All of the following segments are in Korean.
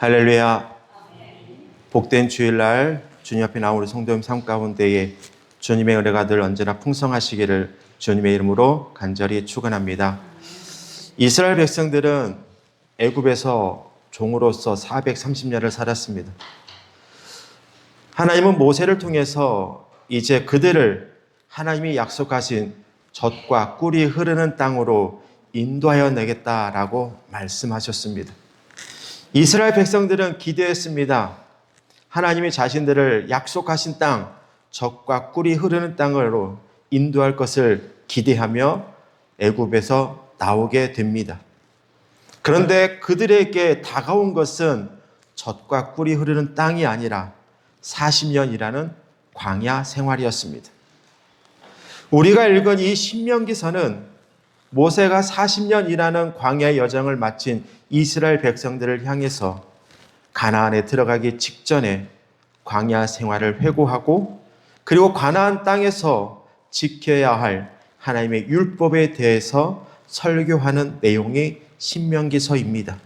할렐루야. 복된 주일날 주님 앞에 나온 우리 성도님 삶 가운데에 주님의 은혜가 늘 언제나 풍성하시기를 주님의 이름으로 간절히 축원합니다. 이스라엘 백성들은 애굽에서 종으로서 430년을 살았습니다. 하나님은 모세를 통해서 이제 그들을 하나님이 약속하신 젖과 꿀이 흐르는 땅으로 인도하여 내겠다라고 말씀하셨습니다. 이스라엘 백성들은 기대했습니다. 하나님이 자신들을 약속하신 땅, 젖과 꿀이 흐르는 땅으로 인도할 것을 기대하며 애굽에서 나오게 됩니다. 그런데 그들에게 다가온 것은 젖과 꿀이 흐르는 땅이 아니라 40년이라는 광야 생활이었습니다. 우리가 읽은 이 신명기서는 모세가 40년이라는 광야의 여정을 마친 이스라엘 백성들을 향해서 가나안에 들어가기 직전에 광야 생활을 회고하고 그리고 가나안 땅에서 지켜야 할 하나님의 율법에 대해서 설교하는 내용이 신명기서입니다.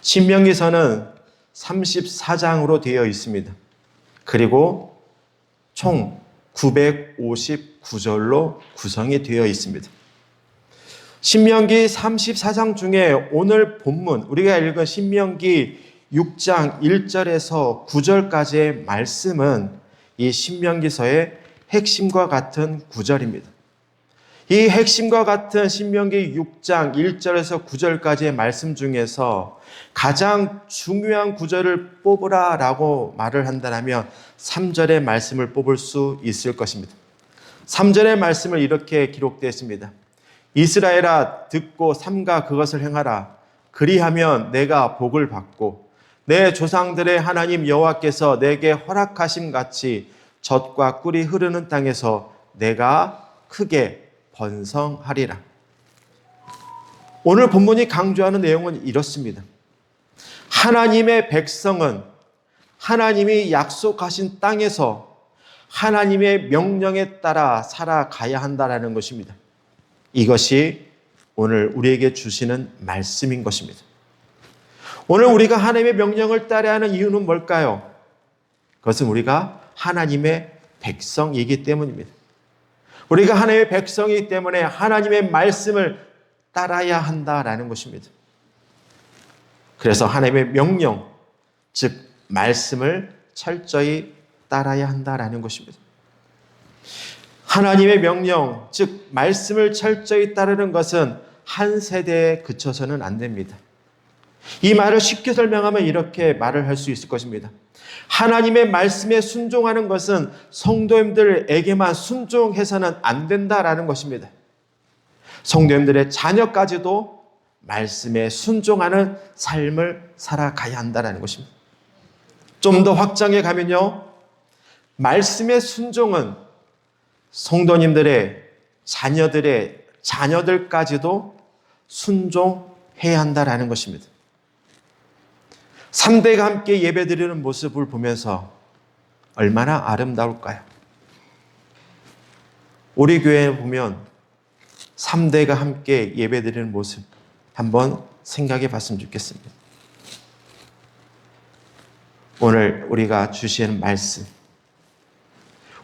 신명기서는 34장으로 되어 있습니다. 그리고 총 959절로 구성이 되어 있습니다. 신명기 34장 중에 오늘 본문 우리가 읽은 신명기 6장 1절에서 9절까지의 말씀은 이 신명기서의 핵심과 같은 구절입니다. 이 핵심과 같은 신명기 6장 1절에서 9절까지의 말씀 중에서 가장 중요한 구절을 뽑으라 라고 말을 한다면 3절의 말씀을 뽑을 수 있을 것입니다. 3절의 말씀을 이렇게 기록되어 있습니다. 이스라엘아 듣고 삼가 그것을 행하라. 그리하면 내가 복을 받고 내 조상들의 하나님 여호와께서 내게 허락하심 같이 젖과 꿀이 흐르는 땅에서 내가 크게 번성하리라. 오늘 본문이 강조하는 내용은 이렇습니다. 하나님의 백성은 하나님이 약속하신 땅에서 하나님의 명령에 따라 살아가야 한다라는 것입니다. 이것이 오늘 우리에게 주시는 말씀인 것입니다. 오늘 우리가 하나님의 명령을 따라야 하는 이유는 뭘까요? 그것은 우리가 하나님의 백성이기 때문입니다. 우리가 하나님의 백성이기 때문에 하나님의 말씀을 따라야 한다라는 것입니다. 그래서 하나님의 명령, 즉 말씀을 철저히 따라야 한다라는 것입니다. 하나님의 명령, 즉 말씀을 철저히 따르는 것은 한 세대에 그쳐서는 안 됩니다. 이 말을 쉽게 설명하면 이렇게 말을 할 수 있을 것입니다. 하나님의 말씀에 순종하는 것은 성도님들에게만 순종해서는 안 된다라는 것입니다. 성도님들의 자녀까지도 말씀에 순종하는 삶을 살아가야 한다는 것입니다. 좀 더 확장해 가면요. 말씀의 순종은 성도님들의 자녀들의 자녀들까지도 순종해야 한다라는 것입니다. 3대가 함께 예배 드리는 모습을 보면서 얼마나 아름다울까요? 우리 교회에 보면 3대가 함께 예배 드리는 모습 한번 생각해 봤으면 좋겠습니다. 오늘 우리가 주시는 말씀.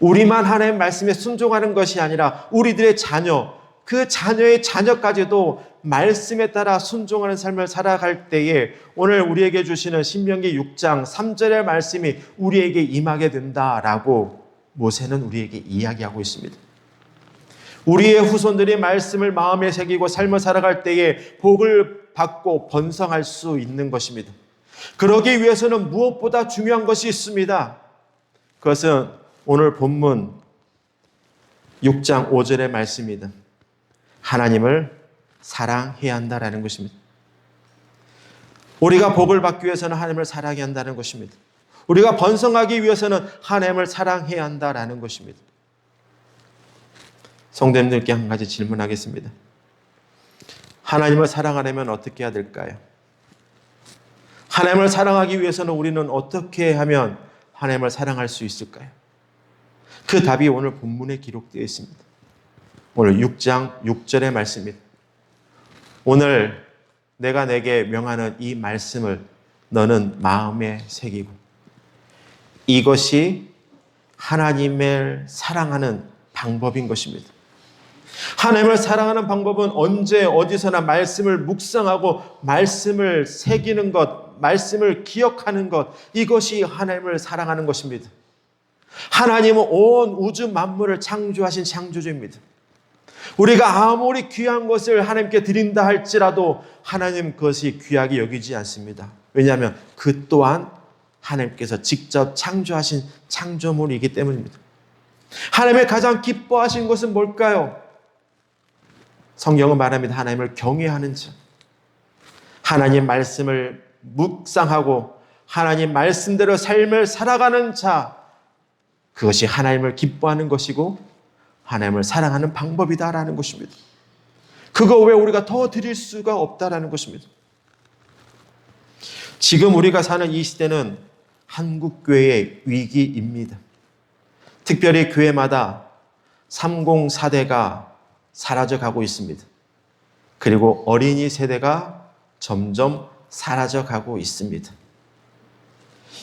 우리만 하나님 말씀에 순종하는 것이 아니라 우리들의 자녀, 그 자녀의 자녀까지도 말씀에 따라 순종하는 삶을 살아갈 때에 오늘 우리에게 주시는 신명기 6장 3절의 말씀이 우리에게 임하게 된다라고 모세는 우리에게 이야기하고 있습니다. 우리의 후손들이 말씀을 마음에 새기고 삶을 살아갈 때에 복을 받고 번성할 수 있는 것입니다. 그러기 위해서는 무엇보다 중요한 것이 있습니다. 그것은 오늘 본문 6장 5절의 말씀입니다. 하나님을 사랑해야 한다라는 것입니다. 우리가 복을 받기 위해서는 하나님을 사랑해야 한다는 것입니다. 우리가 번성하기 위해서는 하나님을 사랑해야 한다라는 것입니다. 성도님들께 한 가지 질문하겠습니다. 하나님을 사랑하려면 어떻게 해야 될까요? 하나님을 사랑하기 위해서는 우리는 어떻게 하면 하나님을 사랑할 수 있을까요? 그 답이 오늘 본문에 기록되어 있습니다. 오늘 6장 6절의 말씀입니다. 오늘 내가 내게 명하는 이 말씀을 너는 마음에 새기고 이것이 하나님을 사랑하는 방법인 것입니다. 하나님을 사랑하는 방법은 언제 어디서나 말씀을 묵상하고 말씀을 새기는 것, 말씀을 기억하는 것 이것이 하나님을 사랑하는 것입니다. 하나님은 온 우주 만물을 창조하신 창조주입니다. 우리가 아무리 귀한 것을 하나님께 드린다 할지라도 하나님 그것이 귀하게 여기지 않습니다. 왜냐하면 그 또한 하나님께서 직접 창조하신 창조물이기 때문입니다. 하나님의 가장 기뻐하신 것은 뭘까요? 성경은 말합니다. 하나님을 경외하는 자. 하나님 말씀을 묵상하고 하나님 말씀대로 삶을 살아가는 자. 그것이 하나님을 기뻐하는 것이고 하나님을 사랑하는 방법이다라는 것입니다. 그거 왜 우리가 더 드릴 수가 없다라는 것입니다. 지금 우리가 사는 이 시대는 한국교회의 위기입니다. 특별히 교회마다 304대가 사라져 가고 있습니다. 그리고 어린이 세대가 점점 사라져 가고 있습니다.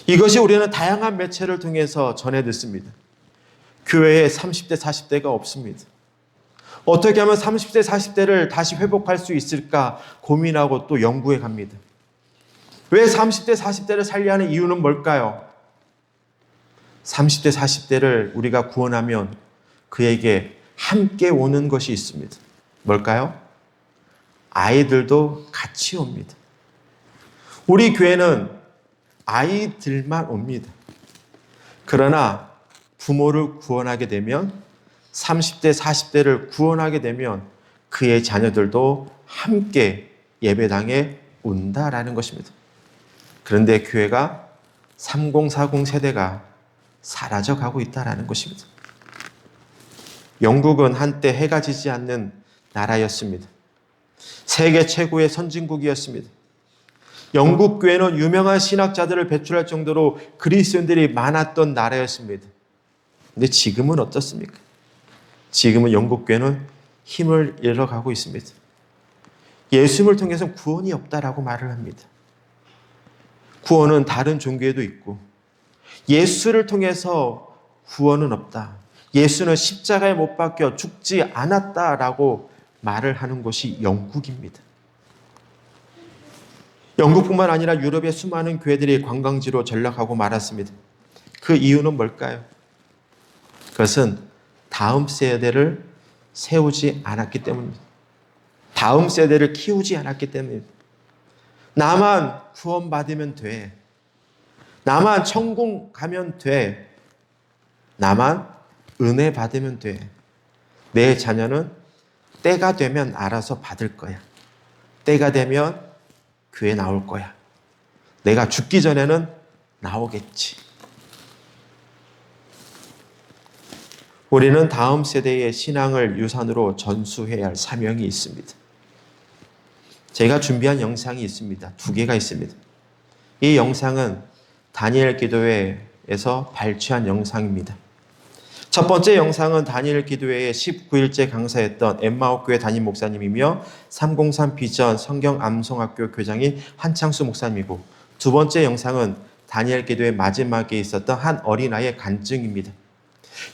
이것이 우리는 다양한 매체를 통해서 전해 듣습니다. 교회에 30대, 40대가 없습니다. 어떻게 하면 30대, 40대를 다시 회복할 수 있을까 고민하고 또 연구해 갑니다. 왜 30대, 40대를 살려 하는 이유는 뭘까요? 30대, 40대를 우리가 구원하면 그에게 함께 오는 것이 있습니다. 뭘까요? 아이들도 같이 옵니다. 우리 교회는 아이들만 옵니다. 그러나 부모를 구원하게 되면 30대, 40대를 구원하게 되면 그의 자녀들도 함께 예배당에 온다라는 것입니다. 그런데 교회가 3040 세대가 사라져 가고 있다라는 것입니다. 영국은 한때 해가 지지 않는 나라였습니다. 세계 최고의 선진국이었습니다. 영국 교회는 유명한 신학자들을 배출할 정도로 그리스도인들이 많았던 나라였습니다. 근데 지금은 어떻습니까? 지금은 영국 교회는 힘을 잃어가고 있습니다. 예수님을 통해서 구원이 없다라고 말을 합니다. 구원은 다른 종교에도 있고 예수를 통해서 구원은 없다. 예수는 십자가에 못 박혀 죽지 않았다라고 말을 하는 곳이 영국입니다. 영국뿐만 아니라 유럽의 수많은 교회들이 관광지로 전락하고 말았습니다. 그 이유는 뭘까요? 그것은 다음 세대를 세우지 않았기 때문입니다. 다음 세대를 키우지 않았기 때문입니다. 나만 구원받으면 돼. 나만 천국 가면 돼. 나만 은혜 받으면 돼. 내 자녀는 때가 되면 알아서 받을 거야. 때가 되면 교회 나올 거야. 내가 죽기 전에는 나오겠지. 우리는 다음 세대의 신앙을 유산으로 전수해야 할 사명이 있습니다. 제가 준비한 영상이 있습니다. 두 개가 있습니다. 이 영상은 다니엘 기도회에서 발췌한 영상입니다. 첫 번째 영상은 다니엘 기도회의 19일째 강사였던 엠마오 교회 담임 목사님이며 303 비전 성경 암송학교 교장인 한창수 목사님이고 두 번째 영상은 다니엘 기도회 마지막에 있었던 한 어린아이의 간증입니다.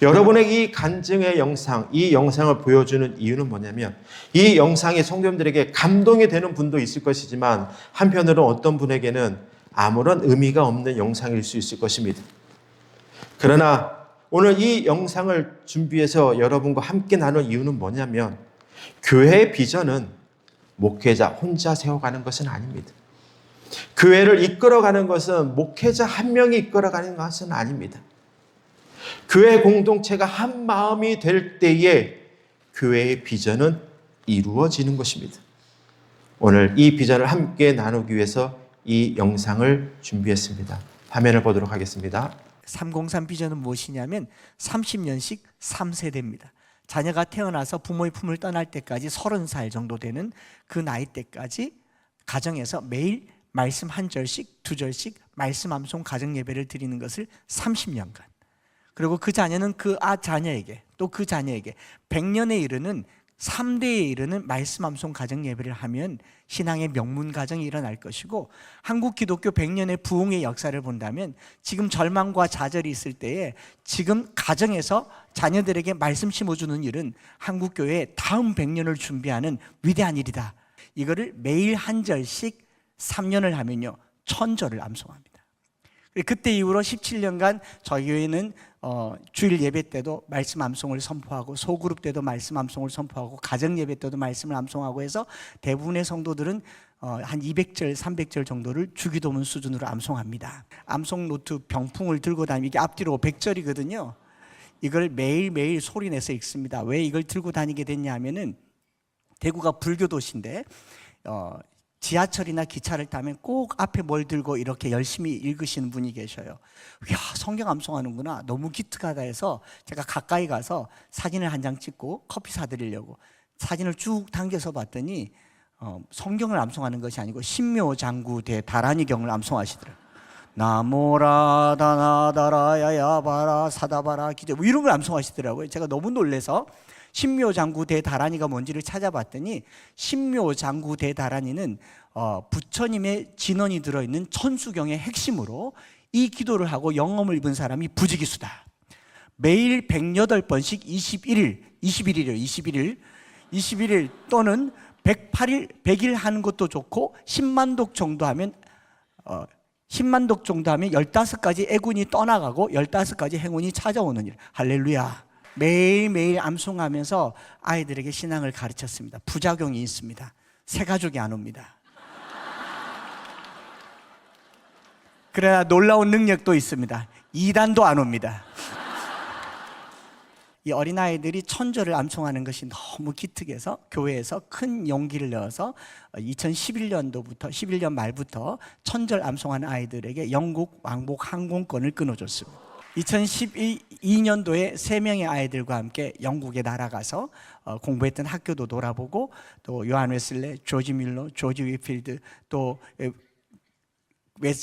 여러분의 이 간증의 영상, 이 영상을 보여주는 이유는 뭐냐면 이 영상이 성도들에게 감동이 되는 분도 있을 것이지만 한편으로 어떤 분에게는 아무런 의미가 없는 영상일 수 있을 것입니다. 그러나 오늘 이 영상을 준비해서 여러분과 함께 나눌 이유는 뭐냐면 교회의 비전은 목회자 혼자 세워가는 것은 아닙니다. 교회를 이끌어가는 것은 목회자 한 명이 이끌어가는 것은 아닙니다. 교회 공동체가 한 마음이 될 때에 교회의 비전은 이루어지는 것입니다. 오늘 이 비전을 함께 나누기 위해서 이 영상을 준비했습니다. 화면을 보도록 하겠습니다. 303 비전은 무엇이냐면 30년씩 3세대입니다. 자녀가 태어나서 부모의 품을 떠날 때까지 30살 정도 되는 그 나이 때까지 가정에서 매일 말씀 한 절씩 두 절씩 말씀 암송 가정 예배를 드리는 것을 30년간 그리고 그 자녀는 그 아 자녀에게 또 그 자녀에게 100년에 이르는 3대에 이르는 말씀 암송 가정 예배를 하면 신앙의 명문 가정이 일어날 것이고 한국 기독교 100년의 부흥의 역사를 본다면 지금 절망과 좌절이 있을 때에 지금 가정에서 자녀들에게 말씀 심어주는 일은 한국 교회의 다음 100년을 준비하는 위대한 일이다. 이거를 매일 한 절씩 3년을 하면요 천절을 암송합니다. 그때 이후로 17년간 저희 교회는 어, 주일 예배 때도 말씀 암송을 선포하고 소그룹 때도 말씀 암송을 선포하고 가정 예배 때도 말씀을 암송하고 해서 대부분의 성도들은 어, 한 200절, 300절 정도를 주기도문 수준으로 암송합니다. 암송 노트 병풍을 들고 다니기 앞뒤로 100절이거든요. 이걸 매일매일 소리내서 읽습니다. 왜 이걸 들고 다니게 됐냐 하면은 대구가 불교 도시인데 어, 지하철이나 기차를 타면 꼭 앞에 뭘 들고 이렇게 열심히 읽으시는 분이 계셔요. 야 성경 암송하는구나. 너무 기특하다 해서 제가 가까이 가서 사진을 한 장 찍고 커피 사드리려고 사진을 쭉 당겨서 봤더니 어, 성경을 암송하는 것이 아니고 신묘장구대 다란이경을 암송하시더라고요. 나모라 다나다라 야야바라 사다바라 기대 뭐 이런 걸 암송하시더라고요. 제가 너무 놀래서 신묘장구 대다란이가 뭔지를 찾아봤더니 신묘장구 대다란이는 어, 부처님의 진언이 들어있는 천수경의 핵심으로 이 기도를 하고 영험을 입은 사람이 부지기수다. 매일 108번씩 21일, 21일이요, 21일, 21일 또는 108일, 100일 하는 것도 좋고 10만 독 정도 하면 어, 10만 독 정도 하면 15가지 애군이 떠나가고 15가지 행운이 찾아오는 일. 할렐루야. 매일매일 암송하면서 아이들에게 신앙을 가르쳤습니다. 부작용이 있습니다. 새 가족이 안 옵니다. 그러나 놀라운 능력도 있습니다. 이단도 안 옵니다. 이 어린아이들이 천절을 암송하는 것이 너무 기특해서 교회에서 큰 용기를 내어서 2011년도부터 11년 말부터 천절 암송하는 아이들에게 영국 왕복 항공권을 끊어줬습니다. 2012 년도에 세 명의 아이들과 함께 영국에 날아가서 어, 공부했던 학교도 돌아보고 또 요한 웨슬레, 조지 밀러, 조지 위필드 또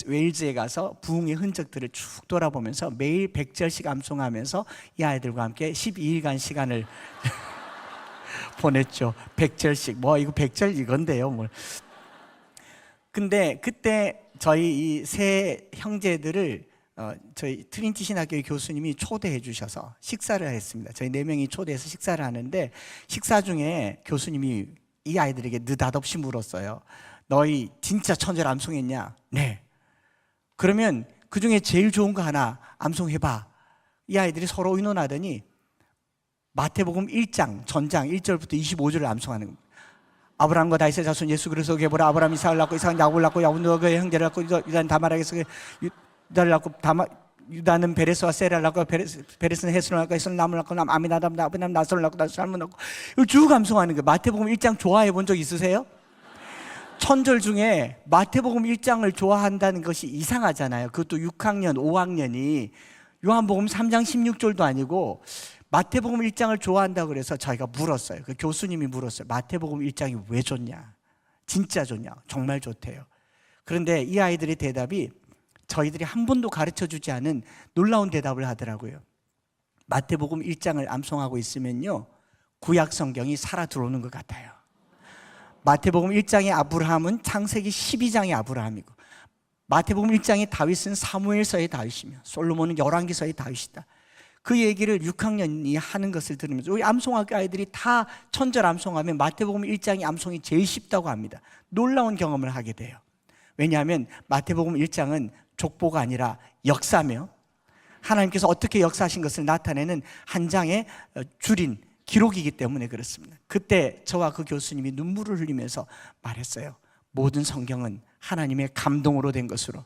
웨일즈에 가서 부흥의 흔적들을 쭉 돌아보면서 매일 100절씩 암송하면서 이 아이들과 함께 12일간 시간을 보냈죠. 100절씩. 뭐 이거 100절 이건데요, 뭘. 근데 그때 저희 이 세 형제들을 어, 저희 트린티 신학교의 교수님이 초대해 주셔서 식사를 했습니다. 저희 네 명이 초대해서 식사를 하는데 식사 중에 교수님이 이 아이들에게 느닷없이 물었어요. 너희 진짜 천절 암송했냐? 네. 그러면 그 중에 제일 좋은 거 하나 암송해봐. 이 아이들이 서로 의논하더니 마태복음 1장 전장 1절부터 25절을 암송하는 겁니다. 아브라함과 다윗의 자손 예수 그리스도 계보라 아브라함 이삭을 낳고 이삭은 야곱을 낳고 야곱은 그의 형제를 낳고 유다는 다말에게서 유다를 낳고 다마 유다는 베레스와 세라를 낳고 베레스, 베레스는 헤스는 남을 낳고 남 아미나답 아비남 나솔을 낳고 나솔 살문 낳고 이걸 쭉 암송하는 거예요. 마태복음 1장 좋아해 본 적 있으세요? 천절 중에 마태복음 1장을 좋아한다는 것이 이상하잖아요. 그것도 6학년, 5학년이 요한복음 3장 16절도 아니고 마태복음 1장을 좋아한다고 그래서 저희가 물었어요. 그 교수님이 물었어요. 마태복음 1장이 왜 좋냐? 진짜 좋냐? 정말 좋대요. 그런데 이 아이들의 대답이 저희들이 한 번도 가르쳐 주지 않은 놀라운 대답을 하더라고요. 마태복음 1장을 암송하고 있으면요. 구약 성경이 살아 들어오는 것 같아요. 마태복음 1장의 아브라함은 창세기 12장의 아브라함이고 마태복음 1장의 다윗은 사무엘서의 다윗이며 솔로몬은 열왕기서의 다윗이다. 그 얘기를 6학년이 하는 것을 들으면서 우리 암송학교 아이들이 다 천절 암송하면 마태복음 1장의 암송이 제일 쉽다고 합니다. 놀라운 경험을 하게 돼요. 왜냐하면 마태복음 1장은 족보가 아니라 역사며 하나님께서 어떻게 역사하신 것을 나타내는 한 장의 어, 줄인 기록이기 때문에 그렇습니다. 그때 저와 그 교수님이 눈물을 흘리면서 말했어요. 모든 성경은 하나님의 감동으로 된 것으로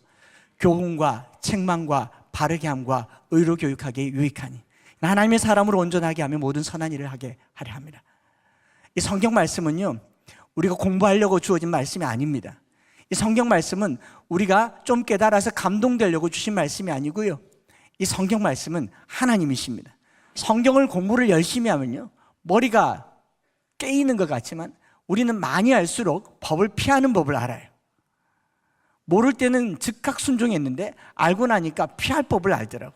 교훈과 책망과 바르게 함과 의로 교육하기에 유익하니 하나님의 사람으로 온전하게 하며 모든 선한 일을 하게 하려 합니다. 이 성경 말씀은요. 우리가 공부하려고 주어진 말씀이 아닙니다. 이 성경 말씀은 우리가 좀 깨달아서 감동되려고 주신 말씀이 아니고요. 이 성경 말씀은 하나님이십니다. 성경을 공부를 열심히 하면요. 머리가 깨이는 것 같지만 우리는 많이 알수록 법을 피하는 법을 알아요. 모를 때는 즉각 순종했는데 알고 나니까 피할 법을 알더라고.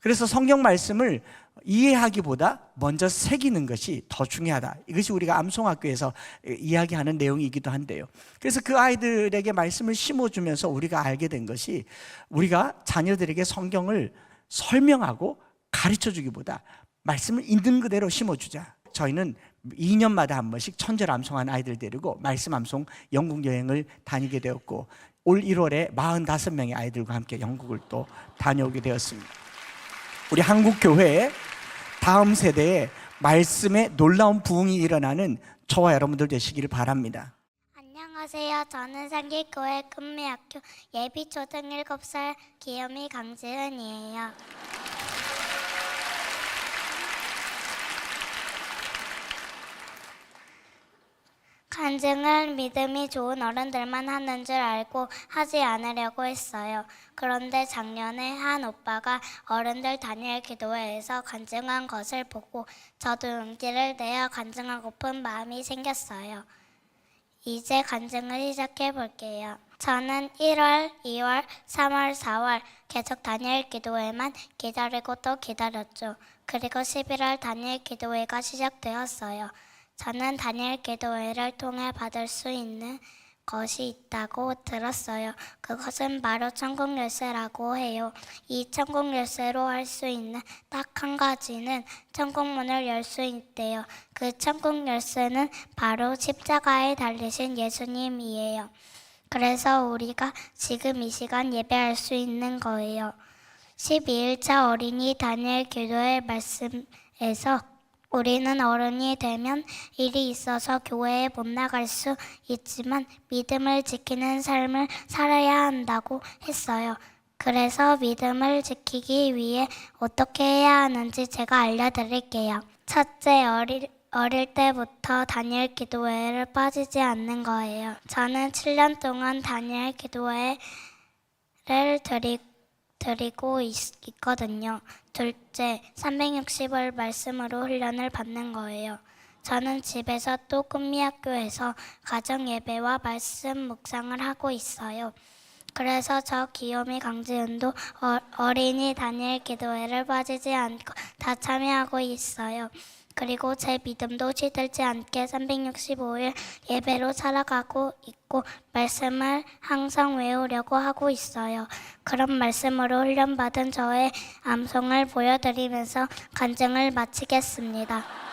그래서 성경 말씀을 이해하기보다 먼저 새기는 것이 더 중요하다. 이것이 우리가 암송학교에서 이야기하는 내용이기도 한데요. 그래서 그 아이들에게 말씀을 심어주면서 우리가 알게 된 것이 우리가 자녀들에게 성경을 설명하고 가르쳐 주기보다 말씀을 있는 그대로 심어주자. 저희는 2년마다 한 번씩 천절 암송한 아이들 데리고 말씀 암송 영국 여행을 다니게 되었고 올 1월에 45명의 아이들과 함께 영국을 또 다녀오게 되었습니다. 우리 한국 교회에 다음 세대에 말씀에 놀라운 부흥이 일어나는 저와 여러분들 되시기를 바랍니다. 안녕하세요. 저는 상길교회 금미학교 예비초등 7살 기욤이 강지은이에요. 간증을 믿음이 좋은 어른들만 하는 줄 알고 하지 않으려고 했어요. 그런데 작년에 한 오빠가 어른들 단일 기도회에서 간증한 것을 보고 저도 용기를 내어 간증하고픈 마음이 생겼어요. 이제 간증을 시작해 볼게요. 저는 1월, 2월, 3월, 4월 계속 다니엘 기도회만 기다리고 또 기다렸죠. 그리고 11월 다니엘 기도회가 시작되었어요. 저는 다니엘 기도회를 통해 받을 수 있는 것이 있다고 들었어요. 그것은 바로 천국 열쇠라고 해요. 이 천국 열쇠로 할 수 있는 딱 한 가지는 천국 문을 열 수 있대요. 그 천국 열쇠는 바로 십자가에 달리신 예수님이에요. 그래서 우리가 지금 이 시간 예배할 수 있는 거예요. 12일차 어린이 다니엘 기도의 말씀에서 우리는 어른이 되면 일이 있어서 교회에 못 나갈 수 있지만 믿음을 지키는 삶을 살아야 한다고 했어요. 그래서 믿음을 지키기 위해 어떻게 해야 하는지 제가 알려드릴게요. 첫째, 어릴, 어릴 때부터 다니엘 기도회를 빠지지 않는 거예요. 저는 7년 동안 다니엘 기도회를 드리, 드리고 있, 있거든요. 둘째, 360월 말씀으로 훈련을 받는 거예요. 저는 집에서 또 꿈미학교에서 가정 예배와 말씀 묵상을 하고 있어요. 그래서 저 귀요미 강지은도 어, 어린이 다니엘 기도회를 빠지지 않고 다 참여하고 있어요. 그리고 제 믿음도 시들지 않게 365일 예배로 살아가고 있고 말씀을 항상 외우려고 하고 있어요. 그런 말씀으로 훈련받은 저의 암송을 보여드리면서 간증을 마치겠습니다.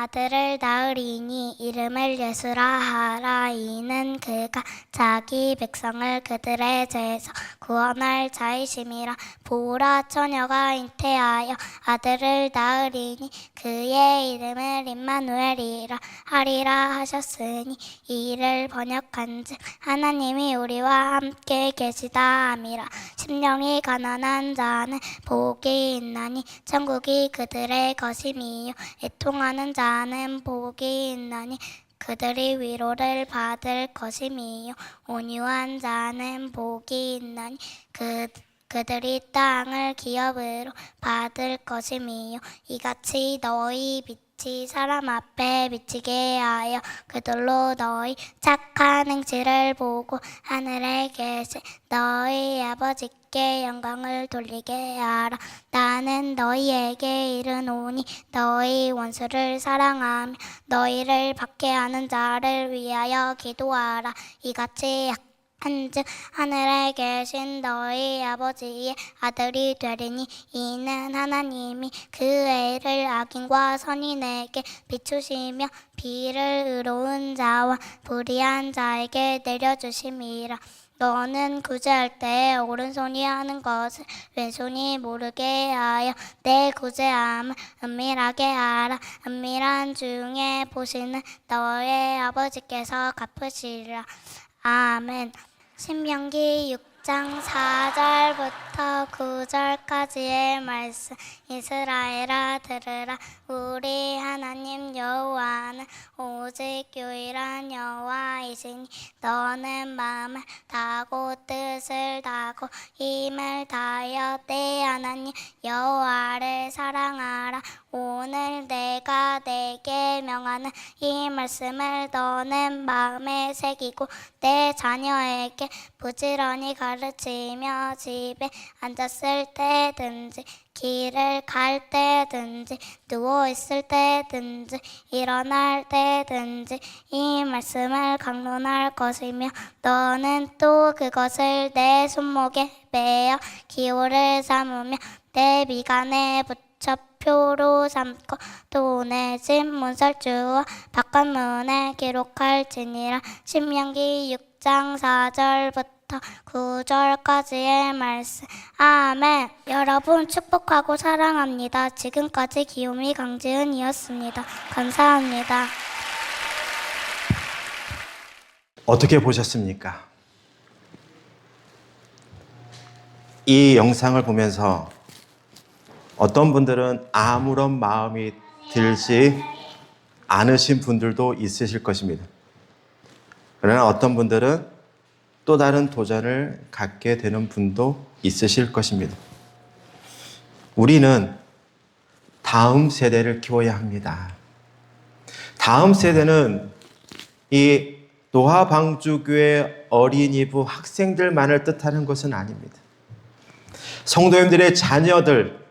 아들을 낳으리니 이름을 예수라 하라. 이는 그가 자기 백성을 그들의 죄에서 구원할 자이심이라. 보라 처녀가 잉태하여 아들을 낳으리니 그의 이름을 임마누엘이라 하리라 하셨으니 이를 번역한즉 하나님이 우리와 함께 계시다 함이라. 심령이 가난한 자는 복이 있나니 천국이 그들의 것임이요. 애통하는 자는 복이 있나니 그들이 위로를 받을 것임이요. 온유한 자는 복이 있나니 그 그들이 땅을 기업으로 받을 것임이요. 이같이 너희 빛 이 사람 앞에 비치게 하여 그들로 너희 착한 행실을 보고 하늘에 계신 너희 아버지께 영광을 돌리게 하라. 나는 너희에게 이르노니 너희 원수를 사랑하며 너희를 박해하는 자를 위하여 기도하라. 이같이 한즉 하늘에 계신 너희 아버지의 아들이 되리니 이는 하나님이 그 애를 악인과 선인에게 비추시며 비를 의로운 자와 불의한 자에게 내려주심이라. 너는 구제할 때 오른손이 하는 것을 왼손이 모르게 하여 내 구제함을 은밀하게 하라. 은밀한 중에 보시는 너의 아버지께서 갚으시리라. 아멘 신명기 6장 4절부터 9절까지의 말씀 이스라엘아 들으라. 우리 하나님 여호와는 오직 유일한 여호와이시니 너는 마음을 다하고 뜻을 다하고 힘을 다하여 내 하나님 여호와를 사랑하라 오늘 내가 내게 명하는 이 말씀을 너는 마음에 새기고 내 자녀에게 부지런히 가르치며 집에 앉았을 때든지 길을 갈 때든지 누워 있을 때든지 일어날 때든지 이 말씀을 강론할 것이며 너는 또 그것을 내 손목에 매어 기호를 삼으며 내 미간에 붙여 표로 삼고 또내집 문설주와 바깥문에 기록할지니라. 신명기 6장 4절부터 9절까지의 말씀. 아멘. 여러분 축복하고 사랑합니다. 지금까지 기요미 강지은이었습니다. 감사합니다. 어떻게 보셨습니까? 이 영상을 보면서 어떤 분들은 아무런 마음이 들지 않으신 분들도 있으실 것입니다. 그러나 어떤 분들은 또 다른 도전을 갖게 되는 분도 있으실 것입니다. 우리는 다음 세대를 키워야 합니다. 다음 세대는 이 노화 방주교회 어린이부 학생들만을 뜻하는 것은 아닙니다. 성도님들의 자녀들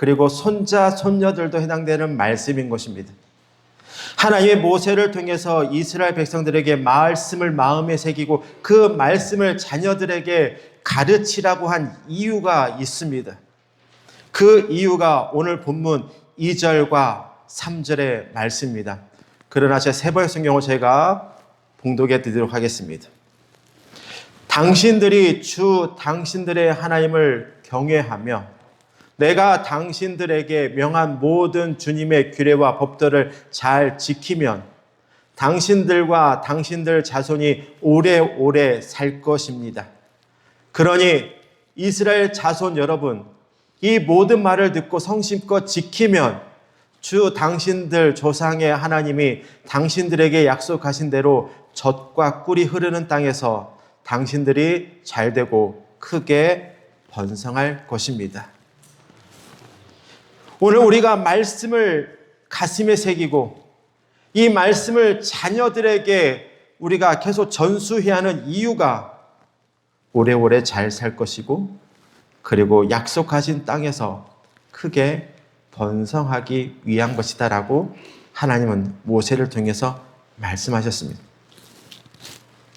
그리고 손자 손녀들도 해당되는 말씀인 것입니다. 하나님의 모세를 통해서 이스라엘 백성들에게 말씀을 마음에 새기고 그 말씀을 자녀들에게 가르치라고 한 이유가 있습니다. 그 이유가 오늘 본문 2절과 3절의 말씀입니다. 그러나 제 세 번의 성경을 제가 봉독해 드리도록 하겠습니다. 당신들이 주 당신들의 하나님을 경외하며 내가 당신들에게 명한 모든 주님의 규례와 법들을 잘 지키면 당신들과 당신들 자손이 오래오래 살 것입니다. 그러니 이스라엘 자손 여러분, 이 모든 말을 듣고 성심껏 지키면 주 당신들 조상의 하나님이 당신들에게 약속하신 대로 젖과 꿀이 흐르는 땅에서 당신들이 잘 되고 크게 번성할 것입니다. 오늘 우리가 말씀을 가슴에 새기고 이 말씀을 자녀들에게 우리가 계속 전수해야 하는 이유가 오래오래 잘 살 것이고 그리고 약속하신 땅에서 크게 번성하기 위한 것이다라고 하나님은 모세를 통해서 말씀하셨습니다.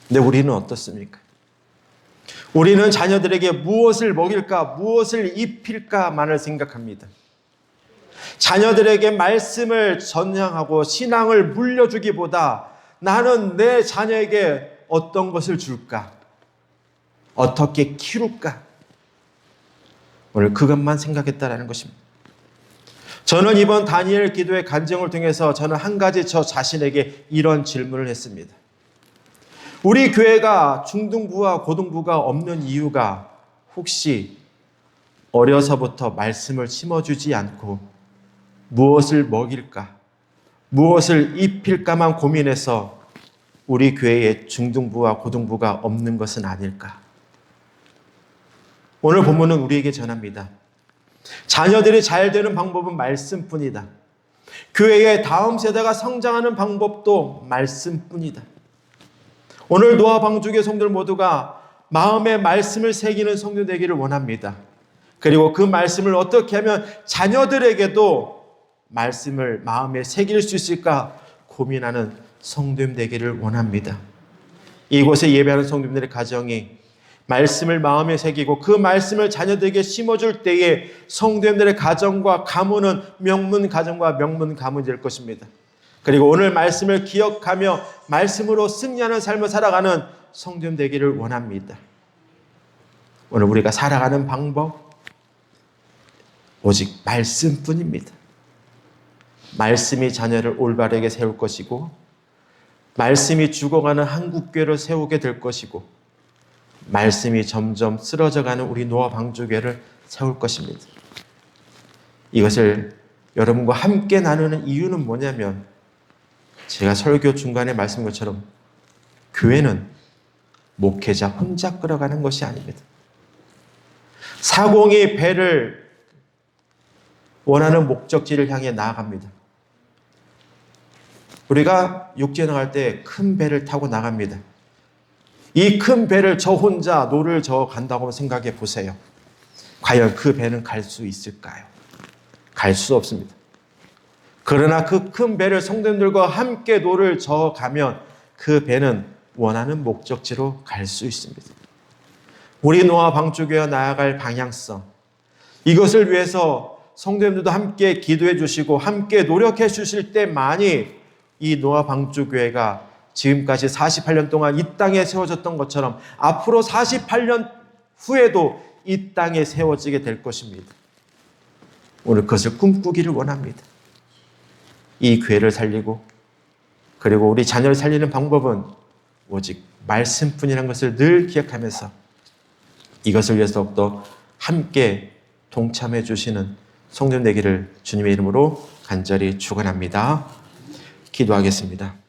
근데 우리는 어떻습니까? 우리는 자녀들에게 무엇을 먹일까, 무엇을 입힐까만을 생각합니다. 자녀들에게 말씀을 전향하고 신앙을 물려주기보다 나는 내 자녀에게 어떤 것을 줄까? 어떻게 키울까? 오늘 그것만 생각했다라는 것입니다. 저는 이번 다니엘 기도의 간증을 통해서 저는 한 가지 저 자신에게 이런 질문을 했습니다. 우리 교회가 중등부와 고등부가 없는 이유가 혹시 어려서부터 말씀을 심어주지 않고 무엇을 먹일까, 무엇을 입힐까만 고민해서 우리 교회에 중등부와 고등부가 없는 것은 아닐까? 오늘 본문은 우리에게 전합니다. 자녀들이 잘 되는 방법은 말씀뿐이다. 교회의 다음 세대가 성장하는 방법도 말씀뿐이다. 오늘 노아 방주의 성들 모두가 마음의 말씀을 새기는 성도 되기를 원합니다. 그리고 그 말씀을 어떻게 하면 자녀들에게도 말씀을 마음에 새길 수 있을까 고민하는 성도님 되기를 원합니다. 이곳에 예배하는 성도님들의 가정이 말씀을 마음에 새기고 그 말씀을 자녀들에게 심어줄 때에 성도님들의 가정과 가문은 명문 가정과 명문 가문이 될 것입니다. 그리고 오늘 말씀을 기억하며 말씀으로 승리하는 삶을 살아가는 성도님 되기를 원합니다. 오늘 우리가 살아가는 방법 오직 말씀뿐입니다. 말씀이 자녀를 올바르게 세울 것이고 말씀이 죽어가는 한국교회를 세우게 될 것이고 말씀이 점점 쓰러져가는 우리 노아 방주교회를 세울 것입니다. 이것을 여러분과 함께 나누는 이유는 뭐냐면 제가 설교 중간에 말씀한 것처럼 교회는 목회자 혼자 끌어가는 것이 아닙니다. 사공이 배를 원하는 목적지를 향해 나아갑니다. 우리가 육지에 나갈 때 큰 배를 타고 나갑니다. 이 큰 배를 저 혼자 노를 저어 간다고 생각해 보세요. 과연 그 배는 갈 수 있을까요? 갈 수 없습니다. 그러나 그 큰 배를 성도님들과 함께 노를 저어 가면 그 배는 원하는 목적지로 갈 수 있습니다. 우리 노아 방주교회 나아갈 방향성 이것을 위해서 성도님들도 함께 기도해 주시고 함께 노력해 주실 때만이 이 노아 방주 교회가 지금까지 48년 동안 이 땅에 세워졌던 것처럼 앞으로 48년 후에도 이 땅에 세워지게 될 것입니다. 오늘 그것을 꿈꾸기를 원합니다. 이 교회를 살리고 그리고 우리 자녀를 살리는 방법은 오직 말씀뿐이라는 것을 늘 기억하면서 이것을 위해서 더욱더 함께 동참해 주시는 성도님 되기를 주님의 이름으로 간절히 축원합니다. 기도하겠습니다.